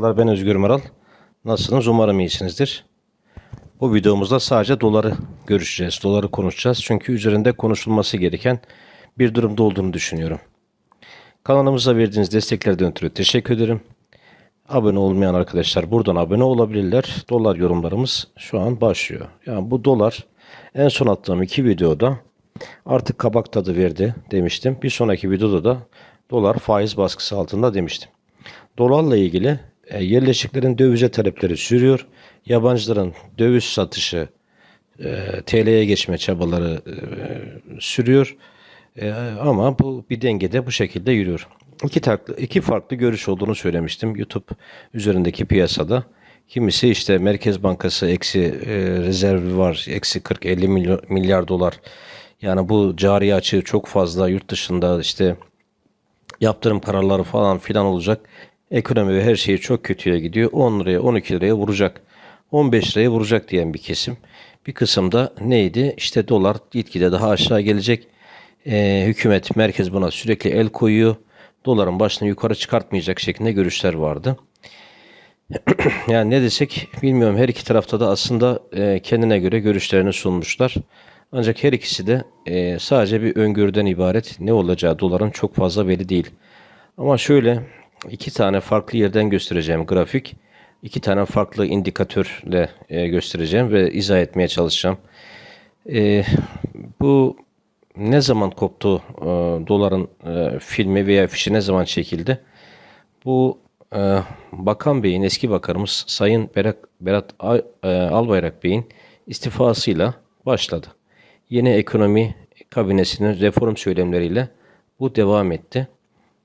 Merhabalar ben Özgür Meral. Nasılsınız? Umarım iyisinizdir. Bu videomuzda sadece doları görüşeceğiz. Doları konuşacağız. Çünkü üzerinde konuşulması gereken bir durumda olduğunu düşünüyorum. Kanalımıza verdiğiniz desteklerden ötürü teşekkür ederim. Abone olmayan arkadaşlar buradan abone olabilirler. Dolar yorumlarımız şu an başlıyor. Yani bu dolar en son attığım iki videoda artık kabak tadı verdi demiştim. Bir sonraki videoda da dolar faiz baskısı altında demiştim. Dolarla ilgili e, yerleşiklerin dövize talepleri sürüyor. Yabancıların döviz satışı e, TL'ye geçme çabaları e, sürüyor. Ama bu bir dengede bu şekilde yürüyor. İki farklı, iki farklı görüş olduğunu söylemiştim YouTube üzerindeki piyasada. Kimisi işte Merkez Bankası eksi e, rezervi var. Eksi 40-50 milyar, milyar dolar. Yani bu cari açığı çok fazla yurt dışında işte yaptırım kararları falan filan olacak. Ekonomi ve her şey çok kötüye gidiyor. 10 liraya 12 liraya vuracak. 15 liraya vuracak diyen bir kesim. Bir kısım da neydi? İşte dolar gitgide daha aşağı gelecek. Ee, hükümet merkez buna sürekli el koyuyor. Doların başını yukarı çıkartmayacak şeklinde görüşler vardı. yani ne desek bilmiyorum her iki tarafta da aslında e, kendine göre görüşlerini sunmuşlar. Ancak her ikisi de e, sadece bir öngörüden ibaret. Ne olacağı doların çok fazla belli değil. Ama şöyle iki tane farklı yerden göstereceğim grafik. iki tane farklı indikatörle e, göstereceğim ve izah etmeye çalışacağım. E, bu ne zaman koptu e, doların e, filmi veya fişi ne zaman çekildi? Bu e, Bakan Bey'in eski bakanımız Sayın Berat, Berat e, Albayrak Bey'in istifasıyla başladı. Yeni ekonomi kabinesinin reform söylemleriyle bu devam etti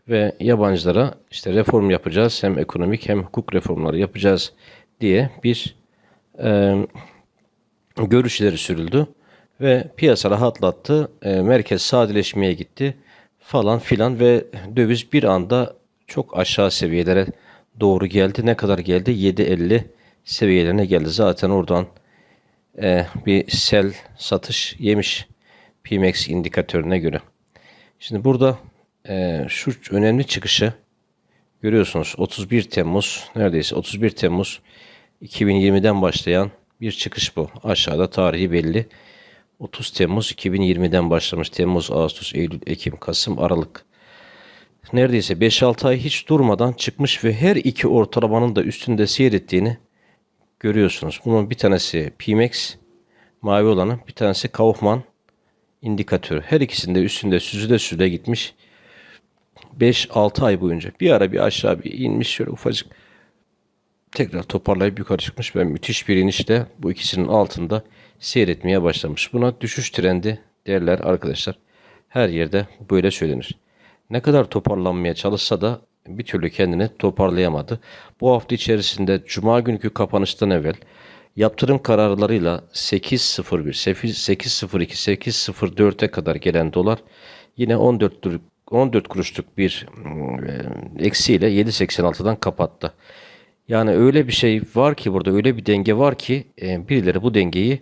ve yabancılara işte reform yapacağız hem ekonomik hem hukuk reformları yapacağız diye bir e, görüşleri sürüldü ve piyasa rahatlattı. E, merkez sadeleşmeye gitti falan filan ve döviz bir anda çok aşağı seviyelere doğru geldi. Ne kadar geldi? 7.50 seviyelerine geldi. Zaten oradan e, bir sell satış yemiş PMX indikatörüne göre. Şimdi burada e, şu önemli çıkışı görüyorsunuz. 31 Temmuz neredeyse 31 Temmuz 2020'den başlayan bir çıkış bu. Aşağıda tarihi belli. 30 Temmuz 2020'den başlamış. Temmuz, Ağustos, Eylül, Ekim, Kasım, Aralık. Neredeyse 5-6 ay hiç durmadan çıkmış ve her iki ortalamanın da üstünde seyrettiğini görüyorsunuz. Bunun bir tanesi PMX mavi olanı, bir tanesi Kaufman indikatörü. Her ikisinde üstünde süzüle süzüle gitmiş. 5-6 ay boyunca bir ara bir aşağı bir inmiş şöyle ufacık tekrar toparlayıp yukarı çıkmış ve müthiş bir inişle bu ikisinin altında seyretmeye başlamış. Buna düşüş trendi derler arkadaşlar. Her yerde böyle söylenir. Ne kadar toparlanmaya çalışsa da bir türlü kendini toparlayamadı. Bu hafta içerisinde Cuma günkü kapanıştan evvel yaptırım kararlarıyla 8.01, 8.02, 8.04'e kadar gelen dolar yine 14 dur- 14 kuruşluk bir mm, e, eksiyle 7.86'dan kapattı. Yani öyle bir şey var ki burada öyle bir denge var ki e, birileri bu dengeyi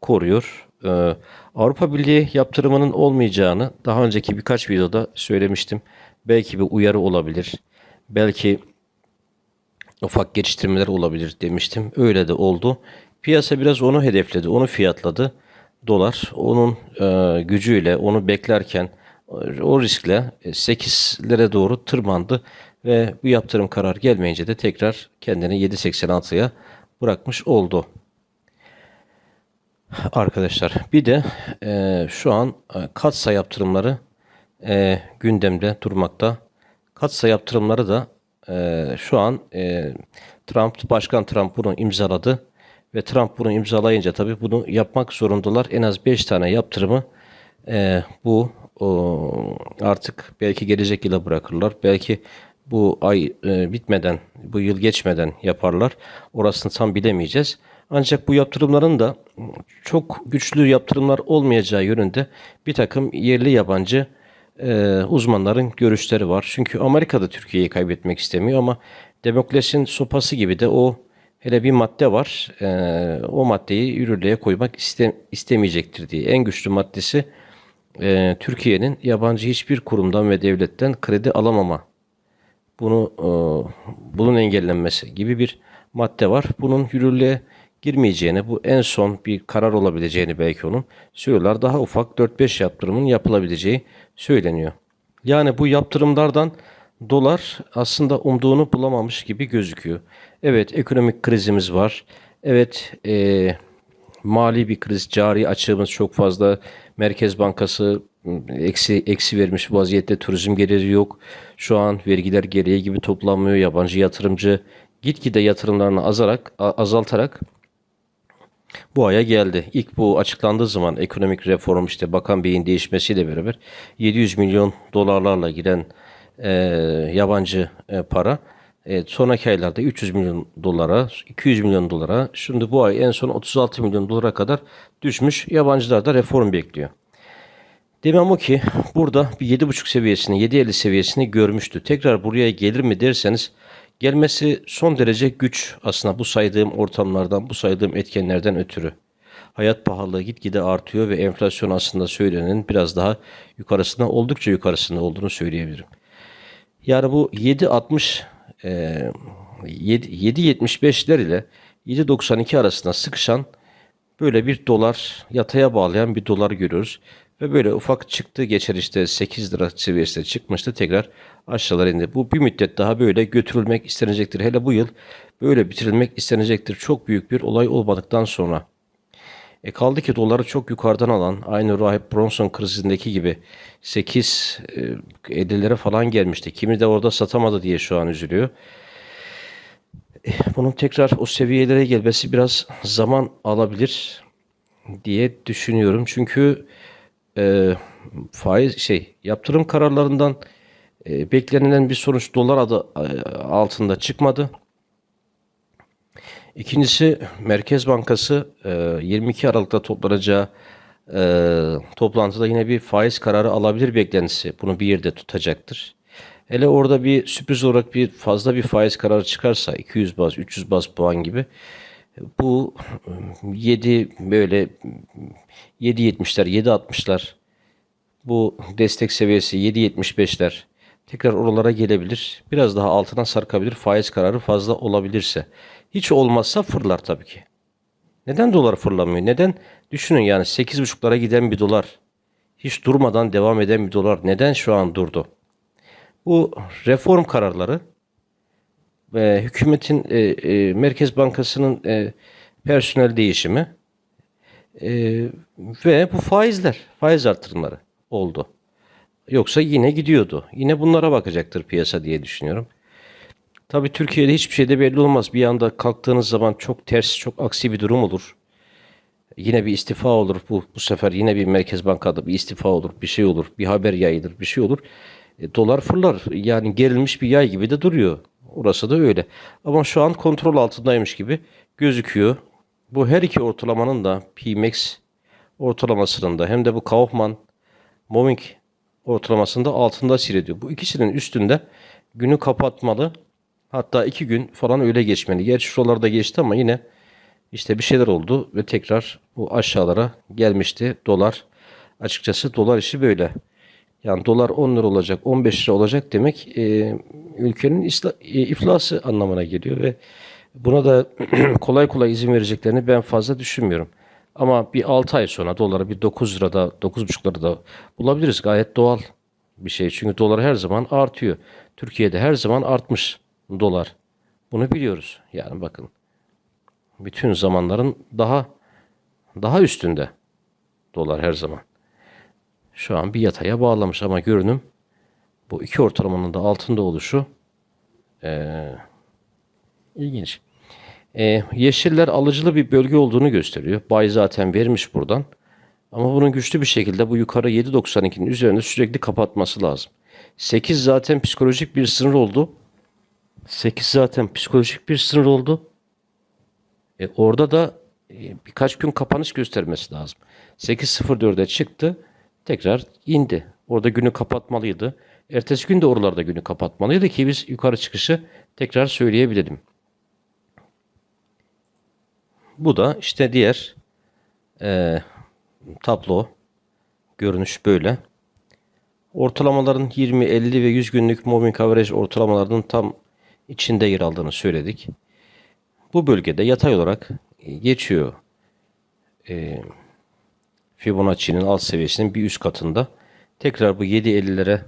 koruyor. Ee, Avrupa Birliği yaptırımının olmayacağını daha önceki birkaç videoda söylemiştim. Belki bir uyarı olabilir. Belki ufak geliştirmeler olabilir demiştim. Öyle de oldu. Piyasa biraz onu hedefledi, onu fiyatladı. Dolar onun e, gücüyle, onu beklerken e, o riskle e, 8'lere doğru tırmandı ve bu yaptırım karar gelmeyince de tekrar kendini 7.86'ya bırakmış oldu. Arkadaşlar bir de e, şu an e, katsa yaptırımları e, gündemde durmakta. Katsa yaptırımları da e, şu an e, Trump, Başkan Trump bunu imzaladı. Ve Trump bunu imzalayınca tabii bunu yapmak zorundalar. En az 5 tane yaptırımı e, bu o, artık belki gelecek yıla bırakırlar. Belki bu ay e, bitmeden, bu yıl geçmeden yaparlar. Orasını tam bilemeyeceğiz. Ancak bu yaptırımların da çok güçlü yaptırımlar olmayacağı yönünde bir takım yerli yabancı e, uzmanların görüşleri var. Çünkü Amerika da Türkiye'yi kaybetmek istemiyor ama demokrasinin sopası gibi de o hele bir madde var. E, o maddeyi yürürlüğe koymak iste, istemeyecektir diye. En güçlü maddesi e, Türkiye'nin yabancı hiçbir kurumdan ve devletten kredi alamama bunu e, bunun engellenmesi gibi bir madde var. Bunun yürürlüğe girmeyeceğini, bu en son bir karar olabileceğini belki onun söylüyorlar. Daha ufak 4-5 yaptırımın yapılabileceği söyleniyor. Yani bu yaptırımlardan dolar aslında umduğunu bulamamış gibi gözüküyor. Evet ekonomik krizimiz var. Evet e, mali bir kriz, cari açığımız çok fazla. Merkez Bankası ım, eksi eksi vermiş vaziyette turizm geliri yok. Şu an vergiler geriye gibi toplanmıyor. Yabancı yatırımcı gitgide yatırımlarını azarak azaltarak bu aya geldi. İlk bu açıklandığı zaman ekonomik reform işte Bakan Bey'in değişmesiyle beraber 700 milyon dolarlarla giren e, yabancı e, para e, sonraki aylarda 300 milyon dolara, 200 milyon dolara, şimdi bu ay en son 36 milyon dolara kadar düşmüş. Yabancılar da reform bekliyor. Demem o ki burada bir 7.5 seviyesini, 7.50 seviyesini görmüştü. Tekrar buraya gelir mi derseniz gelmesi son derece güç aslında bu saydığım ortamlardan, bu saydığım etkenlerden ötürü. Hayat pahalılığı gitgide artıyor ve enflasyon aslında söylenenin biraz daha yukarısında, oldukça yukarısında olduğunu söyleyebilirim. Yani bu 7.60 e, 7 7.75'ler ile 7.92 arasında sıkışan böyle bir dolar yataya bağlayan bir dolar görüyoruz. Ve böyle ufak çıktı geçer işte 8 lira seviyesine çıkmıştı tekrar aşağılara indi. Bu bir müddet daha böyle götürülmek istenecektir. Hele bu yıl böyle bitirilmek istenecektir. Çok büyük bir olay olmadıktan sonra. E kaldı ki doları çok yukarıdan alan aynı Rahip Bronson krizindeki gibi 8 e, 50'lere falan gelmişti. Kimi de orada satamadı diye şu an üzülüyor. E, Bunun tekrar o seviyelere gelmesi biraz zaman alabilir diye düşünüyorum. Çünkü e, faiz şey yaptırım kararlarından e, beklenilen bir sonuç dolar adı e, altında çıkmadı. İkincisi Merkez Bankası e, 22 Aralık'ta toplanacağı e, toplantıda yine bir faiz kararı alabilir beklentisi. Bunu bir yerde tutacaktır. Hele orada bir sürpriz olarak bir fazla bir faiz kararı çıkarsa 200 baz, 300 baz puan gibi bu 7 böyle 7.70'ler, 7.60'lar bu destek seviyesi 7.75'ler tekrar oralara gelebilir. Biraz daha altına sarkabilir faiz kararı fazla olabilirse. Hiç olmazsa fırlar tabii ki. Neden dolar fırlamıyor? Neden? Düşünün yani 8.5'lara giden bir dolar. Hiç durmadan devam eden bir dolar. Neden şu an durdu? Bu reform kararları ve hükümetin e, e, Merkez Bankası'nın e, personel değişimi e, ve bu faizler, faiz artırımları oldu. Yoksa yine gidiyordu. Yine bunlara bakacaktır piyasa diye düşünüyorum. Tabii Türkiye'de hiçbir şey de belli olmaz. Bir anda kalktığınız zaman çok ters, çok aksi bir durum olur. Yine bir istifa olur. Bu, bu sefer yine bir Merkez Bankada bir istifa olur. Bir şey olur. Bir haber yayılır. Bir şey olur. E, dolar fırlar. Yani gerilmiş bir yay gibi de duruyor. Orası da öyle. Ama şu an kontrol altındaymış gibi gözüküyor. Bu her iki ortalamanın da PMAX ortalamasının da hem de bu Kaufman Moving ortalamasında altında seyrediyor. Bu ikisinin üstünde günü kapatmalı. Hatta iki gün falan öyle geçmeli. Gerçi şuralarda geçti ama yine işte bir şeyler oldu ve tekrar bu aşağılara gelmişti dolar. Açıkçası dolar işi böyle. Yani dolar 10 lira olacak, 15 lira olacak demek e, ülkenin isla, e, iflası anlamına geliyor ve buna da kolay kolay izin vereceklerini ben fazla düşünmüyorum. Ama bir 6 ay sonra doları bir 9 lirada, 9,5 lirada bulabiliriz. Gayet doğal bir şey. Çünkü dolar her zaman artıyor. Türkiye'de her zaman artmış dolar. Bunu biliyoruz. Yani bakın bütün zamanların daha daha üstünde dolar her zaman. Şu an bir yataya bağlamış ama görünüm bu iki ortalamanın da altında oluşu eee, ilginç. Eee, yeşiller alıcılı bir bölge olduğunu gösteriyor. Bay zaten vermiş buradan. Ama bunun güçlü bir şekilde bu yukarı 7.92'nin üzerinde sürekli kapatması lazım. 8 zaten psikolojik bir sınır oldu. 8 zaten psikolojik bir sınır oldu. E, orada da e, birkaç gün kapanış göstermesi lazım. 8.04'e çıktı. Tekrar indi. Orada günü kapatmalıydı. Ertesi gün de oralarda günü kapatmalıydı ki biz yukarı çıkışı tekrar söyleyebilelim. Bu da işte diğer e, tablo. Görünüş böyle. ortalamaların 20, 50 ve 100 günlük moving average ortalamalarının tam içinde yer aldığını söyledik. Bu bölgede yatay olarak geçiyor. Ee, Fibonacci'nin alt seviyesinin bir üst katında. Tekrar bu 7.50'lere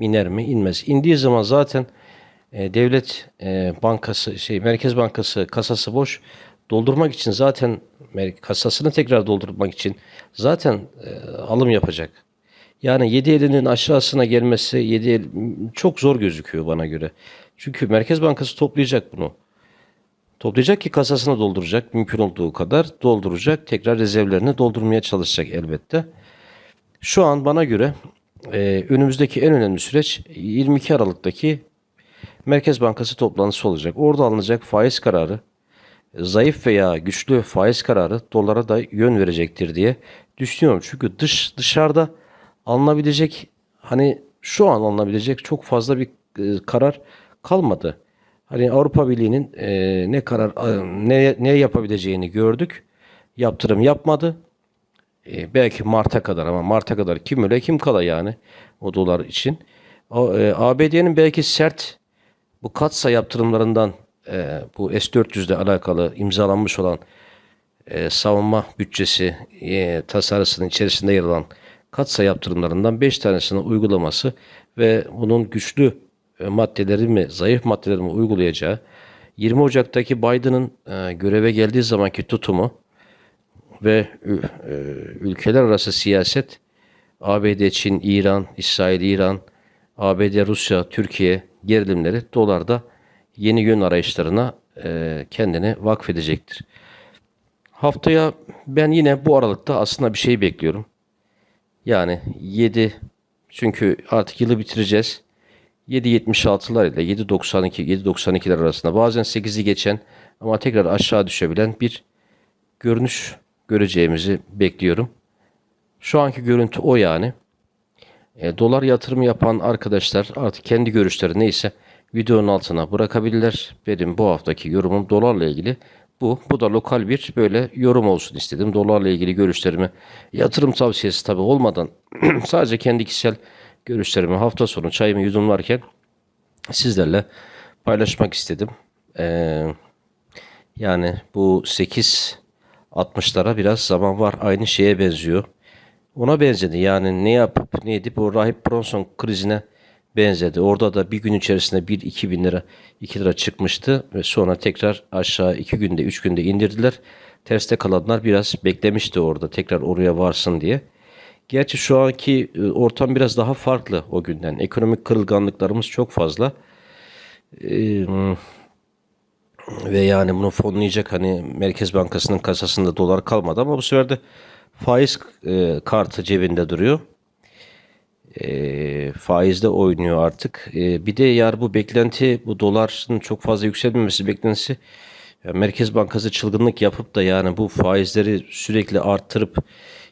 iner mi? inmez. İndiği zaman zaten e, devlet e, bankası şey Merkez Bankası kasası boş. Doldurmak için zaten kasasını tekrar doldurmak için zaten e, alım yapacak. Yani 7.50'nin aşağısına gelmesi 7 çok zor gözüküyor bana göre. Çünkü Merkez Bankası toplayacak bunu. Toplayacak ki kasasını dolduracak. Mümkün olduğu kadar dolduracak. Tekrar rezervlerini doldurmaya çalışacak elbette. Şu an bana göre e, önümüzdeki en önemli süreç 22 Aralık'taki Merkez Bankası toplantısı olacak. Orada alınacak faiz kararı zayıf veya güçlü faiz kararı dolara da yön verecektir diye düşünüyorum. Çünkü dış dışarıda alınabilecek hani şu an alınabilecek çok fazla bir e, karar kalmadı. Hani Avrupa Birliği'nin e, ne karar e, ne ne yapabileceğini gördük. Yaptırım yapmadı. Belki Mart'a kadar ama Mart'a kadar kim öle kim kala yani o dolar için. O, e, ABD'nin belki sert bu katsa yaptırımlarından e, bu S-400 ile alakalı imzalanmış olan e, savunma bütçesi e, tasarısının içerisinde yer alan katsa yaptırımlarından 5 tanesini uygulaması ve bunun güçlü e, maddeleri mi zayıf maddeleri mi uygulayacağı 20 Ocak'taki Biden'ın e, göreve geldiği zamanki tutumu ve e, ülkeler arası siyaset ABD, Çin, İran, İsrail, İran, ABD, Rusya, Türkiye gerilimleri dolarda yeni yön arayışlarına kendini vakfedecektir. Haftaya ben yine bu aralıkta aslında bir şey bekliyorum. Yani 7 çünkü artık yılı bitireceğiz. 7.76'lar ile 7.92 7.92'ler arasında bazen 8'i geçen ama tekrar aşağı düşebilen bir görünüş göreceğimizi bekliyorum. Şu anki görüntü o yani. E, dolar yatırımı yapan arkadaşlar artık kendi görüşleri neyse videonun altına bırakabilirler. Benim bu haftaki yorumum dolarla ilgili bu. Bu da lokal bir böyle yorum olsun istedim. Dolarla ilgili görüşlerimi yatırım tavsiyesi tabii olmadan sadece kendi kişisel görüşlerimi hafta sonu çayımı yudumlarken sizlerle paylaşmak istedim. Eee yani bu 8 60'lara biraz zaman var. Aynı şeye benziyor. Ona benzedi. Yani ne yapıp ne edip o Rahip Bronson krizine benzedi. Orada da bir gün içerisinde 1-2 bin lira 2 lira çıkmıştı ve sonra tekrar aşağı 2 günde 3 günde indirdiler. Terste kalanlar biraz beklemişti orada tekrar oraya varsın diye. Gerçi şu anki e, ortam biraz daha farklı o günden. Ekonomik kırılganlıklarımız çok fazla. Ee, ve yani bunu fonlayacak hani Merkez Bankası'nın kasasında dolar kalmadı ama bu sefer de faiz e, kartı cebinde duruyor. E, faizde oynuyor artık. E, bir de yar bu beklenti bu doların çok fazla yükselmemesi beklentisi ya Merkez Bankası çılgınlık yapıp da yani bu faizleri sürekli arttırıp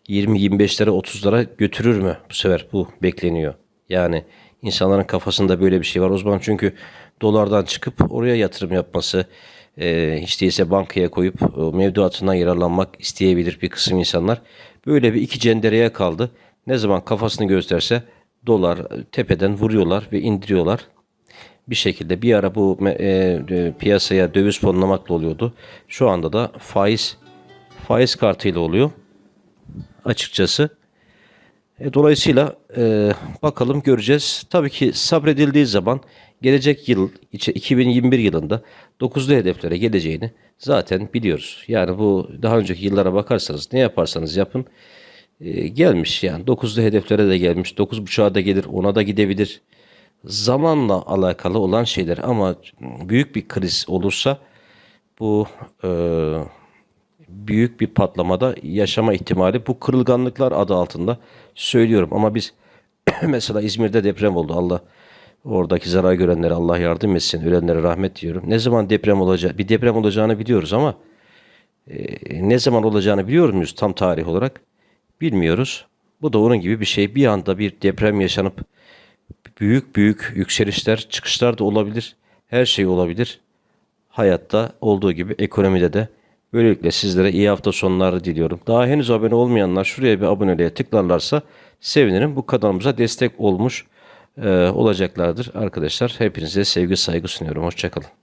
20-25'lere 30'lara götürür mü bu sefer bu bekleniyor. Yani insanların kafasında böyle bir şey var. O zaman çünkü dolardan çıkıp oraya yatırım yapması e, hiç değilse bankaya koyup o mevduatından yararlanmak isteyebilir bir kısım insanlar. Böyle bir iki cendereye kaldı. Ne zaman kafasını gösterse dolar tepeden vuruyorlar ve indiriyorlar. Bir şekilde bir ara bu e, e, piyasaya döviz fonlamakla oluyordu. Şu anda da faiz faiz kartıyla oluyor açıkçası. E, dolayısıyla e, bakalım göreceğiz. Tabii ki sabredildiği zaman gelecek yıl içi- 2021 yılında 9'lu hedeflere geleceğini zaten biliyoruz. Yani bu daha önceki yıllara bakarsanız ne yaparsanız yapın e, gelmiş yani 9'lu hedeflere de gelmiş. 9.5'a da gelir, 10'a da gidebilir. Zamanla alakalı olan şeyler ama büyük bir kriz olursa bu e, büyük bir patlamada yaşama ihtimali bu kırılganlıklar adı altında söylüyorum. Ama biz mesela İzmir'de deprem oldu. Allah oradaki zarar görenlere Allah yardım etsin. Ölenlere rahmet diyorum. Ne zaman deprem olacak? Bir deprem olacağını biliyoruz ama e, ne zaman olacağını biliyor muyuz tam tarih olarak? Bilmiyoruz. Bu da onun gibi bir şey. Bir anda bir deprem yaşanıp büyük büyük yükselişler, çıkışlar da olabilir. Her şey olabilir hayatta olduğu gibi ekonomide de. Böylelikle sizlere iyi hafta sonları diliyorum. Daha henüz abone olmayanlar şuraya bir aboneliğe tıklarlarsa sevinirim. Bu kanalımıza destek olmuş e, olacaklardır arkadaşlar. Hepinize sevgi saygı sunuyorum. Hoşçakalın.